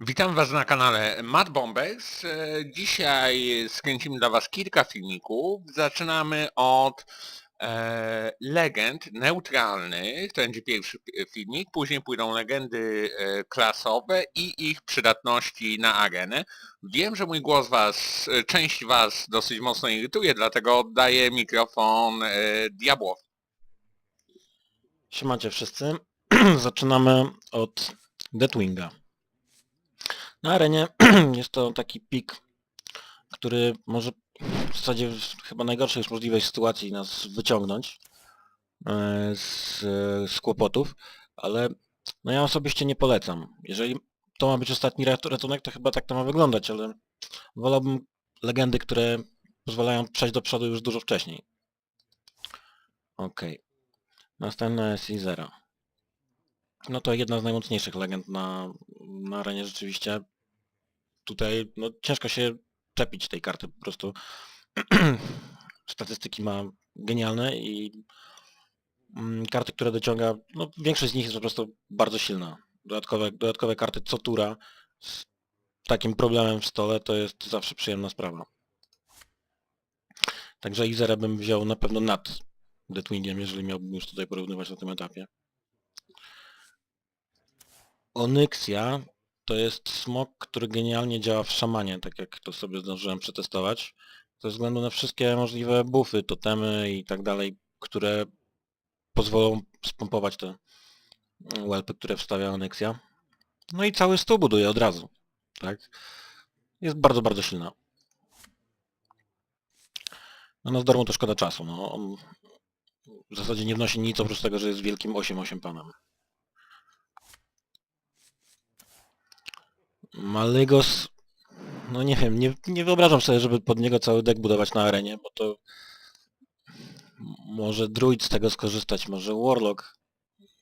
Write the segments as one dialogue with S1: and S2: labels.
S1: Witam Was na kanale Matt Bombers. E, Dzisiaj skręcimy dla Was kilka filmików. Zaczynamy od e, legend neutralnych, to będzie pierwszy pi- filmik, później pójdą legendy e, klasowe i ich przydatności na arenę. Wiem, że mój głos Was, e, część Was dosyć mocno irytuje, dlatego oddaję mikrofon e, Diabłowi.
S2: Siemacie wszyscy. Zaczynamy od Deathwinga. Na arenie jest to taki pik, który może w zasadzie w chyba najgorszej już możliwej sytuacji nas wyciągnąć e, z, z kłopotów, ale no ja osobiście nie polecam. Jeżeli to ma być ostatni rat- ratunek, to chyba tak to ma wyglądać, ale wolałbym legendy, które pozwalają przejść do przodu już dużo wcześniej. Okej. Następna jest Izera. No to jedna z najmocniejszych legend na, na arenie rzeczywiście. Tutaj no, ciężko się czepić tej karty po prostu. Statystyki ma genialne i mm, karty, które dociąga, no większość z nich jest po prostu bardzo silna. Dodatkowe, dodatkowe karty co tura z takim problemem w stole to jest zawsze przyjemna sprawa. Także Izerę bym wziął na pewno nad Deathwingiem, jeżeli miałbym już tutaj porównywać na tym etapie. Onyxia to jest smok, który genialnie działa w szamanie, tak jak to sobie zdążyłem przetestować. Ze względu na wszystkie możliwe buffy, totemy i tak dalej, które pozwolą spompować te łelpy, które wstawia Onyxia. No i cały stół buduje od razu. Tak? Jest bardzo, bardzo silna. No na Zdormu to szkoda czasu. No. On w zasadzie nie wnosi nic oprócz tego, że jest wielkim 8-8 panem. Malygos, no nie wiem, nie, nie wyobrażam sobie, żeby pod niego cały deck budować na arenie, bo to może druid z tego skorzystać, może warlock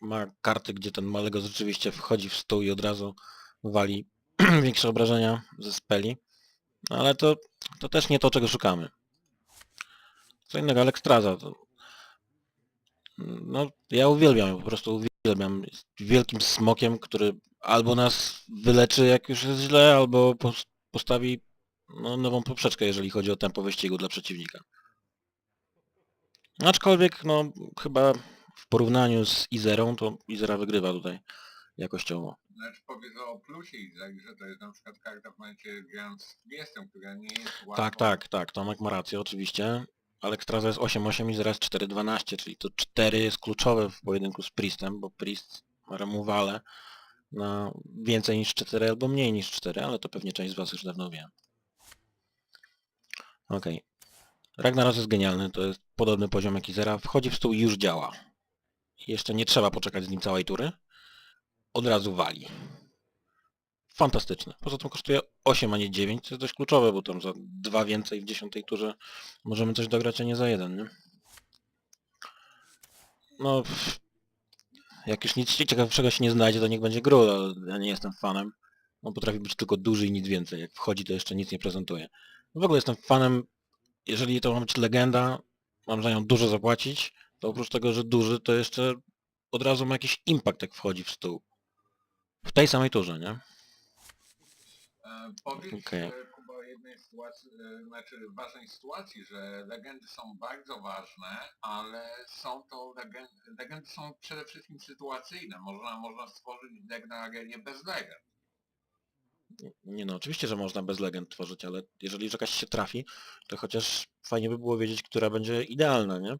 S2: ma karty, gdzie ten Malygos rzeczywiście wchodzi w stół i od razu wali większe obrażenia ze speli, No ale to, to też nie to, czego szukamy. Co innego, Alekstraza, to no, ja uwielbiam po prostu uwielbiam. Jest wielkim smokiem, który albo nas wyleczy, jak już jest źle, albo pos- postawi no, nową poprzeczkę, jeżeli chodzi o tempo wyścigu dla przeciwnika. Aczkolwiek, no, chyba w porównaniu z Izerą, to Izera wygrywa tutaj jakościowo.
S1: Znaczy powiedz o plusie Izak, że to jest na przykład karta w momencie grając z Priestem, która nie jest łatwa.
S2: Tak, tak, tak, Tomek ma rację, oczywiście. Alekstraza jest 8-8 i zaraz 4-12, czyli to 4 jest kluczowe w pojedynku z Priestem, bo Priest ma remuwale na więcej niż 4 albo mniej niż 4, ale to pewnie część z Was już dawno wie. Okej. Ragnaros jest genialny, to jest podobny poziom jak Izera. Wchodzi w stół i już działa. Jeszcze nie trzeba poczekać z nim całej tury. Od razu wali. Fantastyczny. Poza tym kosztuje 8, a nie 9, co jest dość kluczowe, bo tam za dwa więcej w dziesiątej turze możemy coś dograć, a nie za jeden, nie? No, jak już nic ciekawszego się nie znajdzie, to niech będzie ale ja nie jestem fanem. On potrafi być tylko duży i nic więcej. Jak wchodzi, to jeszcze nic nie prezentuje. W ogóle jestem fanem, jeżeli to ma być legenda, mam za nią dużo zapłacić, to oprócz tego, że duży, to jeszcze od razu ma jakiś impact, jak wchodzi w stół. W tej samej turze, nie?
S1: E, Powiedz
S2: Okej.
S1: Sytuacji, e, znaczy ważnej sytuacji, że legendy są bardzo ważne, ale są to legendy, legendy są przede wszystkim sytuacyjne. Można, można stworzyć arenie bez legend.
S2: Nie no, oczywiście, że można bez legend tworzyć, ale jeżeli jakaś się trafi, to chociaż fajnie by było wiedzieć, która będzie idealna, nie?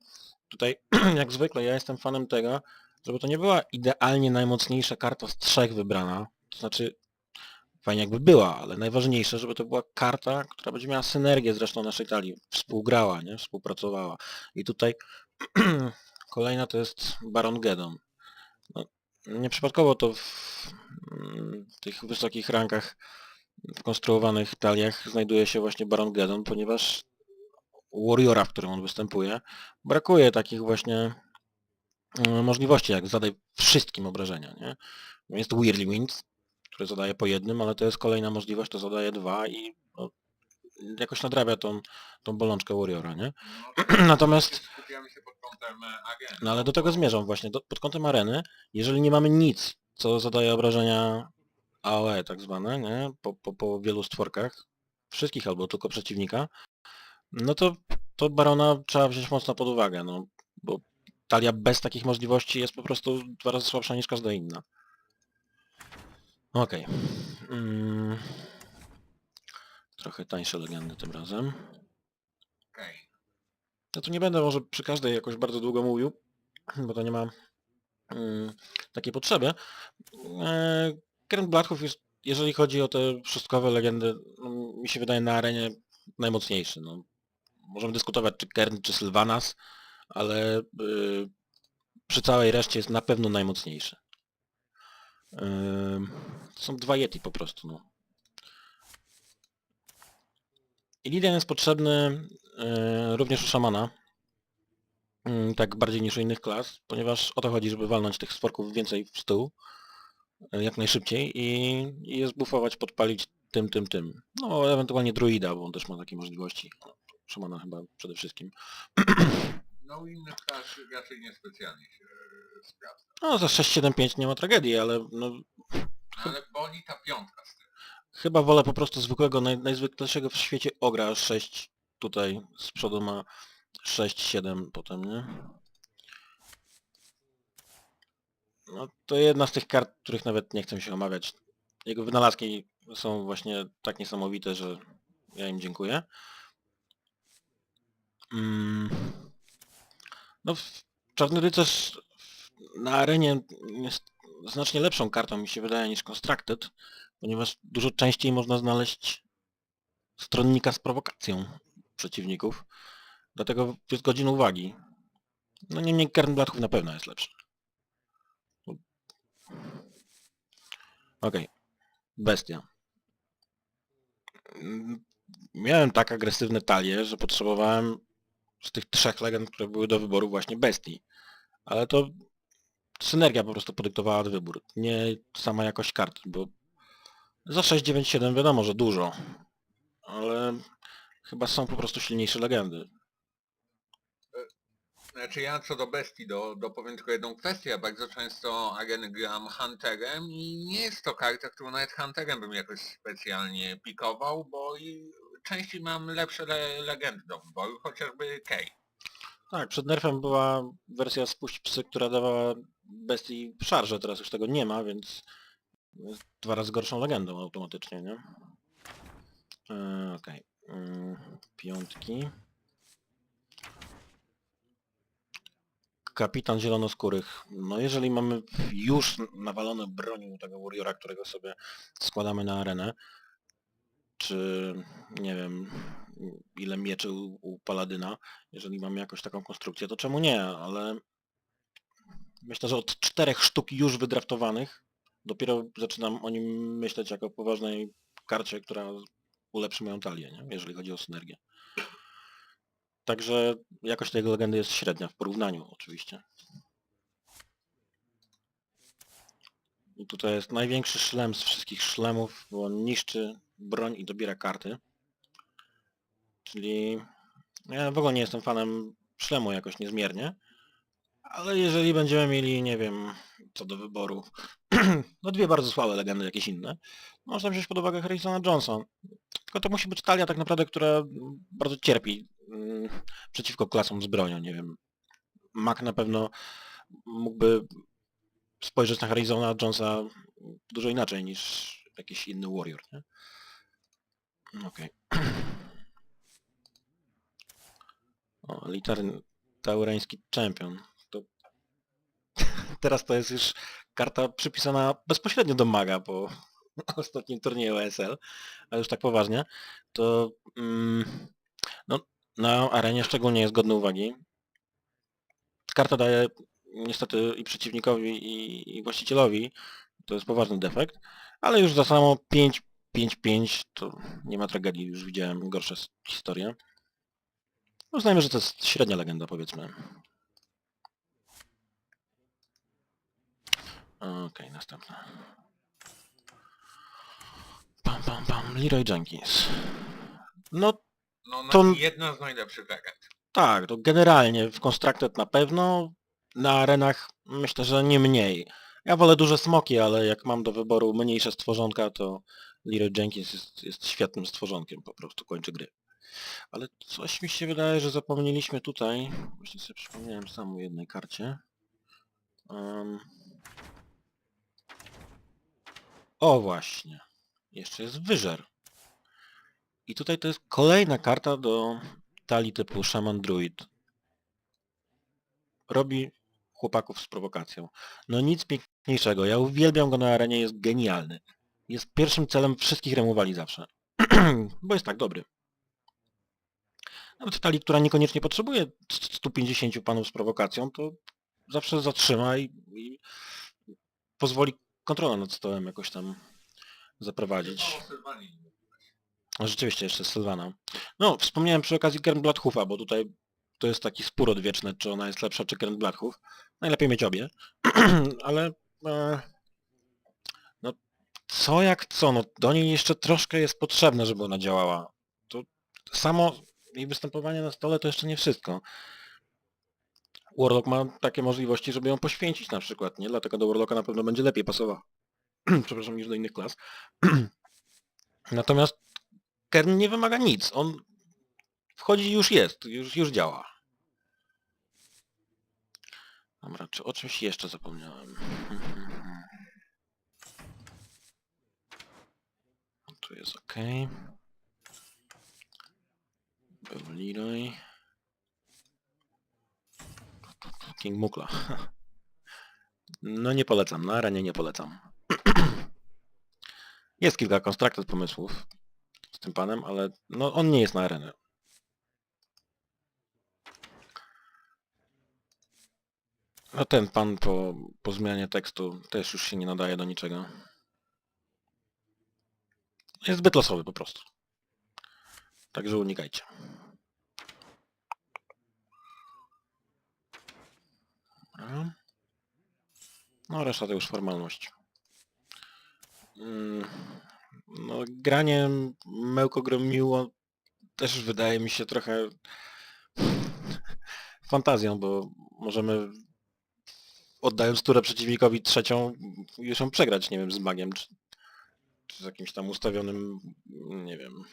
S2: Tutaj, jak zwykle, ja jestem fanem tego, żeby to nie była idealnie najmocniejsza karta z trzech wybrana, to znaczy fajnie jakby była, ale najważniejsze, żeby to była karta, która będzie miała synergię z resztą naszej talii, współgrała, nie? Współpracowała. I tutaj kolejna to jest Baron Geddon. No, nieprzypadkowo to w, tych wysokich rankach w konstruowanych taliach znajduje się właśnie Baron Geddon, ponieważ Warriora, w którym on występuje, brakuje takich właśnie mm, możliwości, jak zadaj wszystkim obrażenia, nie? Jest Weirdly Który zadaje po jednym, ale to jest kolejna możliwość, to zadaje dwa i no, jakoś nadrabia tą, tą bolączkę Warriora, nie?
S1: No,
S2: Natomiast
S1: Skupiamy się pod kątem e,
S2: no ale do tego zmierzam właśnie. Do, pod kątem areny, jeżeli nie mamy nic, co zadaje obrażenia AOE tak zwane, nie? Po, po, po wielu stworkach, wszystkich albo tylko przeciwnika, no to, to Barona trzeba wziąć mocno pod uwagę, no, bo talia bez takich możliwości jest po prostu dwa razy słabsza niż każda inna. Okej. Mm. Trochę tańsze legendy tym razem.
S1: Okej.
S2: Ja tu nie będę może przy każdej jakoś bardzo długo mówił, bo to nie ma mm, takiej potrzeby. E, Kern Bladków jest, jeżeli chodzi o te szóstkowe legendy, no, mi się wydaje na arenie najmocniejszy. No. Możemy dyskutować czy Kern, czy Sylvanas, ale y, przy całej reszcie jest na pewno najmocniejszy. Są dwa Yeti po prostu. No. Illidan jest potrzebny e, również u szamana, mm, tak bardziej niż u innych klas, ponieważ o to chodzi, żeby walnąć tych stworków więcej w stół e, jak najszybciej i, i je zbufować, podpalić tym, tym, tym. No ewentualnie druida, bo on też ma takie możliwości. No, Szamana chyba przede wszystkim.
S1: No u innych klas raczej niespecjalnie się e, sprawdza.
S2: No za 6-7-5 nie ma tragedii, ale no,
S1: Piątka z tym.
S2: chyba wolę po prostu zwykłego, naj, najzwyklejszego w świecie ogra 6 tutaj z przodu ma 6-7 potem, nie? No to jedna z tych kart, których nawet nie chcę się omawiać. Jego wynalazki są właśnie tak niesamowite, że ja im dziękuję. Mm. No Czarny Rycerz na arenie jest znacznie lepszą kartą mi się wydaje niż Constructed, ponieważ dużo częściej można znaleźć stronnika z prowokacją przeciwników. Dlatego jest godzin uwagi. No niemniej Kern Bladków na pewno jest lepszy. Okej. Bestia. Mm, Miałem tak agresywne talie, że potrzebowałem z tych trzech legend, które były do wyboru właśnie bestii. Ale to synergia po prostu podyktowała wybór, nie sama jakość kart, bo za 697 wiadomo, że dużo, ale chyba są po prostu silniejsze legendy.
S1: Znaczy ja co do bestii, do, dopowiem tylko jedną kwestię. Ja bardzo często areny gram Hunterem i nie jest to karta, którą nawet Hunterem bym jakoś specjalnie pikował, bo i częściej mam lepsze le legendy do wyboru, chociażby Kay.
S2: Tak, przed nerfem była wersja Spuść Psy, która dawała bestii szarże, teraz już tego nie ma, więc jest dwa razy gorszą legendą automatycznie, nie? E, Okej. Mm, Piątki. Kapitan Zielonoskórych. No jeżeli mamy już nawalone bronią tego Warriora, którego sobie składamy na arenę, czy nie wiem ile mieczy u, u Paladyna, jeżeli mamy jakąś taką konstrukcję, to czemu nie, ale myślę, że od czterech sztuk już wydraftowanych dopiero zaczynam o nim myśleć jako o poważnej karcie, która ulepszy moją talię, nie? jeżeli chodzi o synergię. Także jakość tej legendy jest średnia w porównaniu oczywiście. I tutaj jest największy szlem z wszystkich szlemów, bo on niszczy broń i dobiera karty. Czyli ja w ogóle nie jestem fanem szlemu jakoś niezmiernie, ale jeżeli będziemy mieli, nie wiem, co do wyboru, no dwie bardzo słabe legendy, jakieś inne, można wziąć pod uwagę Harrisona Johnson. Tylko to musi być talia tak naprawdę, która bardzo cierpi mm, przeciwko klasom z bronią, nie wiem. Mac na pewno mógłby spojrzeć na Harrisona Jonesa dużo inaczej niż jakiś inny warrior, nie? Okej. O, elitarny taureński czempion. Teraz to jest już karta przypisana bezpośrednio do maga po ostatnim turnieju ESL, ale już tak poważnie, to mm, no, na arenie szczególnie jest godny uwagi. Karta daje niestety i przeciwnikowi i, i właścicielowi, to jest poważny defekt, ale już za samo 5 5-5 to nie ma tragedii, już widziałem gorsze historie. Uznajmy, że to jest średnia legenda powiedzmy. Okej, następna. Pam, pam, pam, Leroy Jenkins. No
S1: No, no
S2: To-
S1: jedna z najlepszych legend.
S2: tak, to generalnie w Constructed na pewno, na arenach myślę, że nie mniej. Ja wolę duże smoki, ale jak mam do wyboru mniejsze stworzonka, to Leroy Jenkins jest, jest świetnym stworzonkiem, po prostu kończy gry. Ale coś mi się wydaje, że zapomnieliśmy tutaj, właśnie sobie przypomniałem sam o jednej karcie. Em. O właśnie, jeszcze jest wyżer. I tutaj to jest kolejna karta do talii typu Shaman Druid. Robi chłopaków z prowokacją. No nic piękniejszego. Ja uwielbiam go na arenie, jest genialny. Jest pierwszym celem wszystkich remowali zawsze. Bo jest tak dobry. Nawet w talii, która niekoniecznie potrzebuje 150 panów z prowokacją, to zawsze zatrzyma i, i pozwoli kontrolę nad stołem jakoś tam zaprowadzić. A Rzeczywiście jeszcze Sylwana. No, wspomniałem przy okazji Kern Bloodhoofa, bo tutaj to jest taki spór odwieczny, czy ona jest lepsza, czy Kern Bloodhoof. Najlepiej mieć obie. Ale e, no co jak co, no do niej jeszcze troszkę jest potrzebne, żeby ona działała. To samo jej występowanie na stole to jeszcze nie wszystko. Warlock ma takie możliwości, żeby ją poświęcić na przykład, nie? Dlatego do Warlocka na pewno będzie lepiej pasował. Przepraszam, niż do innych klas. Natomiast Kern nie wymaga nic. On wchodzi już jest, już, już działa. Dobra, czy o czymś jeszcze zapomniałem? Tu jest ok. Był Leroy. King Mukla. No nie polecam, na arenie nie polecam. Jest kilka konstructed pomysłów z tym panem, ale no on nie jest na arenę. No ten pan po, po zmianie tekstu też już się nie nadaje do niczego. Jest zbyt losowy po prostu. Także unikajcie. No reszta to już formalność. Mm, No granie Mełkogromiło też wydaje mi się trochę fantazją, bo możemy oddając turę przeciwnikowi trzecią już ją przegrać, nie wiem, z magiem, czy, czy z jakimś tam ustawionym, nie wiem,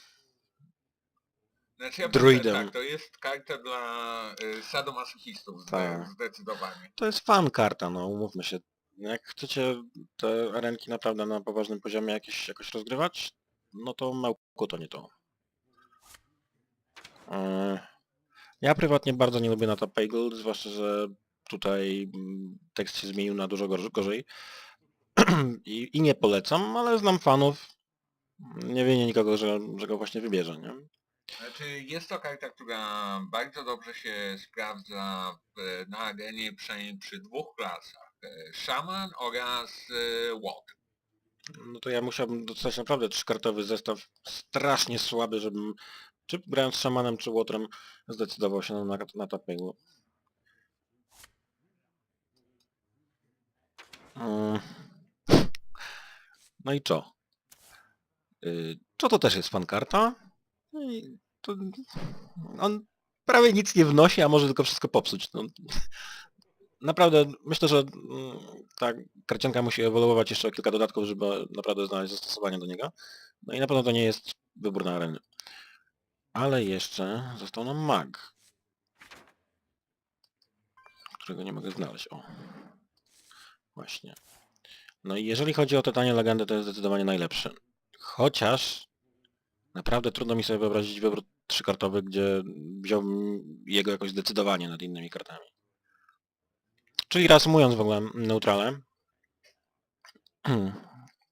S1: Znaczy ja
S2: Druidem.
S1: tak, to jest karta dla y, sadomasochistów zde-
S2: Tak.
S1: zdecydowanie.
S2: To jest fan karta, no umówmy się. Jak chcecie te arenki naprawdę na poważnym poziomie jakieś, jakoś rozgrywać, no to Mełku to nie to. Eee, Ja prywatnie bardzo nie lubię na to Paygold, zwłaszcza, że tutaj mm, tekst się zmienił na dużo gorz- gorzej. I, I nie polecam, ale znam fanów. Nie wienie nikogo, że, że go właśnie wybierze, nie?
S1: Znaczy jest to karta, która bardzo dobrze się sprawdza w, na arenie przynajmniej przy dwóch klasach. e, Szaman oraz e, Łot.
S2: No to ja musiałbym dostać naprawdę trzykartowy zestaw strasznie słaby, żebym czy grając szamanem, czy łotrem zdecydował się na, na tapegu. Mm. No i co? Y, Co to też jest fankarta? No i to on prawie nic nie wnosi, a może tylko wszystko popsuć. No, naprawdę myślę, że mm, ta karcianka musi ewoluować jeszcze o kilka dodatków, żeby naprawdę znaleźć zastosowanie do niego. No i na pewno to nie jest wybór na areny. Ale jeszcze został nam mag. Którego nie mogę znaleźć. O. Właśnie. No i jeżeli chodzi o te tanie legendy, to jest zdecydowanie najlepszy. Chociaż naprawdę trudno mi sobie wyobrazić wybór trzykartowy, gdzie wziąłbym jego jakoś zdecydowanie nad innymi kartami. Czyli reasumując w ogóle neutrale,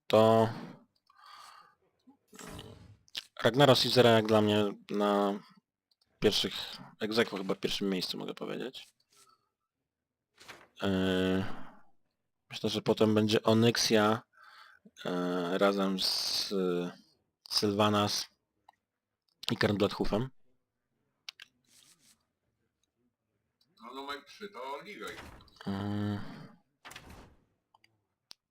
S2: to Ragnaros i Zera jak dla mnie na pierwszych egzekwo chyba w pierwszym miejscu mogę powiedzieć. Yy, Myślę, że potem będzie Onyxia yy, razem z Sylvanas i Kernbloodhoofem.
S1: No numer 3 to Leroy.
S2: Mm.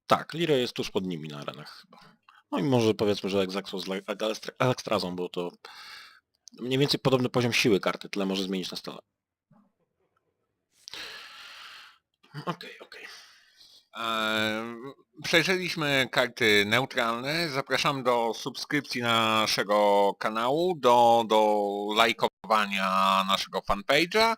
S2: Tak, Lira jest tuż pod nimi na arenach chyba. No i może powiedzmy, że Exaxo z Alexstrazą, bo to mniej więcej podobny poziom siły karty, tyle może zmienić na stole. Okej, okej.
S1: E, Przejrzeliśmy karty neutralne. Zapraszam do subskrypcji naszego kanału, do, do lajkowania naszego fanpage'a.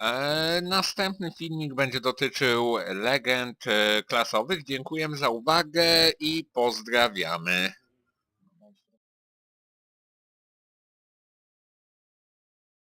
S1: E, Następny filmik będzie dotyczył legend e, klasowych. Dziękujemy za uwagę i pozdrawiamy.